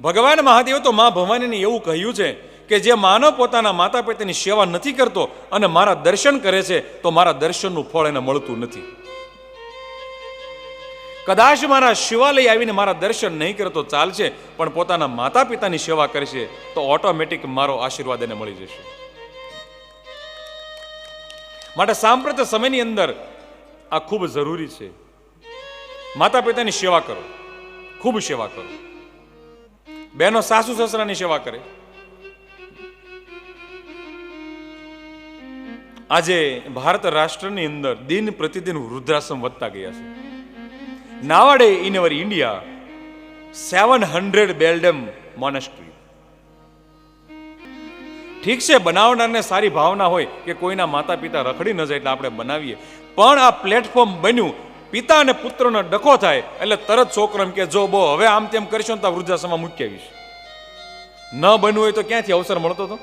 ભગવાન મહાદેવ તો મા ભવાનીને એવું કહ્યું છે કે જે માનવ પોતાના માતા પિતાની સેવા નથી કરતો અને મારા દર્શન કરે છે, તો મારા દર્શનનું ફળ એને મળતું નથી. કદાચ મારા શિવાલય આવીને મારા દર્શન નહીં કરે તો ચાલશે, પણ પોતાના માતા પિતાની સેવા કરશે, તો ઓટોમેટિક મારો આશીર્વાદ એને મળી જશે. માટે સાંપ્રત સમયની અંદર આ ખૂબ જરૂરી છે. માતા પિતાની સેવા કરો. ખૂબ સેવા કરો. બહેનો સાસુ સસરાની સેવા કરે. આજે ભારત રાષ્ટ્રની અંદર દિન પ્રતિદિન વૃદ્ધાશ્રમ વધતા ગયા છે. Nowadays in our India seven hundred bedlam monastery. ઠીક છે, બનાવનારને સારી ભાવના હોય કે કોઈના માતા પિતા રખડી ન જાય એટલે આપણે બનાવીએ. પણ આ પ્લેટફોર્મ બન્યું પિતા અને પુત્રનો ડખો થાય એટલે તરત છોકરો એમ કે, જો બો, હવે આમ તેમ કરશો ને તો વૃદ્ધાશ્રમમાં મૂકી આવીશ. ન બનવું હોય તો ક્યાંથી અવસર મળતો હતો?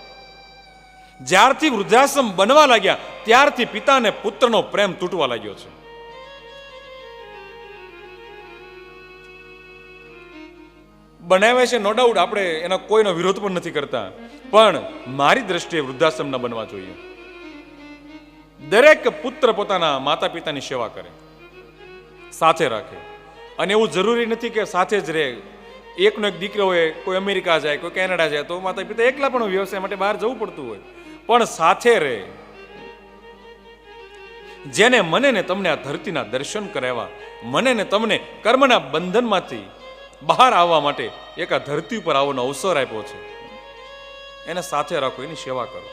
જ્યારથી વૃદ્ધાશ્રમ બનવા લાગ્યા, ત્યારથી પિતા અને પુત્રનો પ્રેમ તૂટવા લાગ્યો છે. બનાવે છે, નો ડાઉટ, આપણે એનો કોઈનો વિરોધ પણ નથી કરતા. પણ મારી દ્રષ્ટિએ વૃદ્ધાશ્રમ ન બનવા જોઈએ. દરેક પુત્ર પોતાના માતા પિતાની સેવા કરે. સાથે રાખે. અને એવું જરૂરી નથી કે સાથે જ રહે. એકનો એક દીકરો હોય, કોઈ અમેરિકા જાય, કોઈ કેનેડા જાય, તો માતા પિતા એકલા પણ વ્યવસાય માટે બહાર જવું પડતું હોય. પણ સાથે રહે. જેને મને ને તમને આ ધરતીના દર્શન કરાવ્યા, મને ને તમને કર્મના બંધનમાંથી બહાર આવવા માટે એક આ ધરતી ઉપર આવવાનો અવસર આપ્યો છે. એને સાથે રાખો, એની સેવા કરો.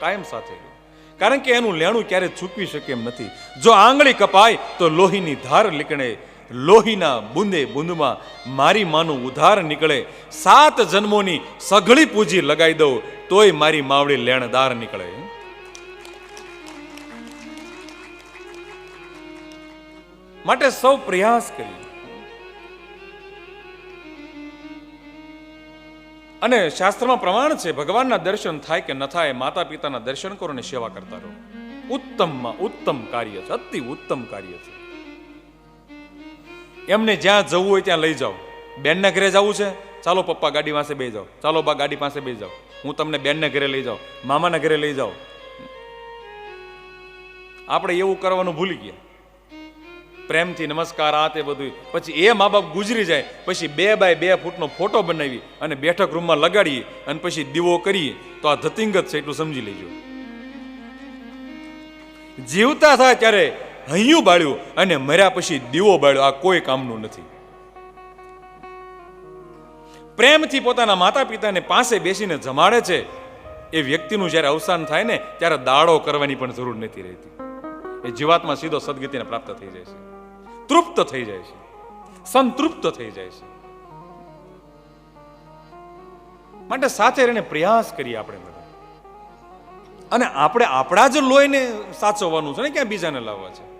કાયમ સાથે રહો. કારણ કે એનું લેણું ક્યારે ચૂકવી શકે એમ નથી. જો આંગળી કપાય, તો લોહીની ધાર નીકળે લોહીના બુંદે બુંદમાં મારી માનું ઉધાર નીકળે. સાત જન્મોની સઘળી પૂજી લગાઈ દઉં, તોય મારી માવડી લેણદાર નીકળે. માટે સૌ પ્રયાસ કરીએ. અને શાસ્ત્રમાં પ્રમાણ છે, ભગવાનના દર્શન થાય કે ન થાય માતા પિતાના દર્શન કરો અને સેવા કરતા રહો. ઉત્તમમાં ઉત્તમ કાર્ય છે, અતિ ઉત્તમ કાર્ય છે. એમને જ્યાં જવું હોય ત્યાં લઈ જાઓ. બેનના ઘરે જવું છે? ચાલો પપ્પા ગાડી પાસે બે જાઓ. ચાલો બા ગાડી પાસે બે જાઓ. હું તમને બેનના ઘરે લઈ જાઉં. મામાના ઘરે લઈ જાઓ. આપણે એવું કરવાનું ભૂલી ગયા. પ્રેમથી નમસ્કાર આ તે બધું પછી એ મા બાપ ગુજરી જાય, પછી બે બાય બે ફૂટનો ફોટો બનાવી અને બેઠક રૂમમાં લગાડીએ અને પછી દીવો કરીએ. તો આ ધતિંગત છે, એટલું સમજી લેજો. જીવતા થાય ત્યારે હૈયું બાળ્યું અને મર્યા પછી દીવો બાળ્યો, આ કોઈ કામનું નથી. પ્રેમથી પોતાના માતા પિતાને પાસે બેસીને જમાડે છે, એ વ્યક્તિનું જ્યારે અવસાન થાય ને, ત્યારે દાડો કરવાની પણ જરૂર નથી રહેતી. એ જીવાતમાં સીધો સદગતિને પ્રાપ્ત થઈ જાય છે. તૃપ્ત થઈ જાય છે. સંતૃપ્ત થઈ જાય છે. માટે સાથે રહીને પ્રયાસ કરીએ આપણે બધા. અને આપણે આપણા જ લોહીને સાચવવાનું છે ને ક્યાં બીજાને લાવવા છે?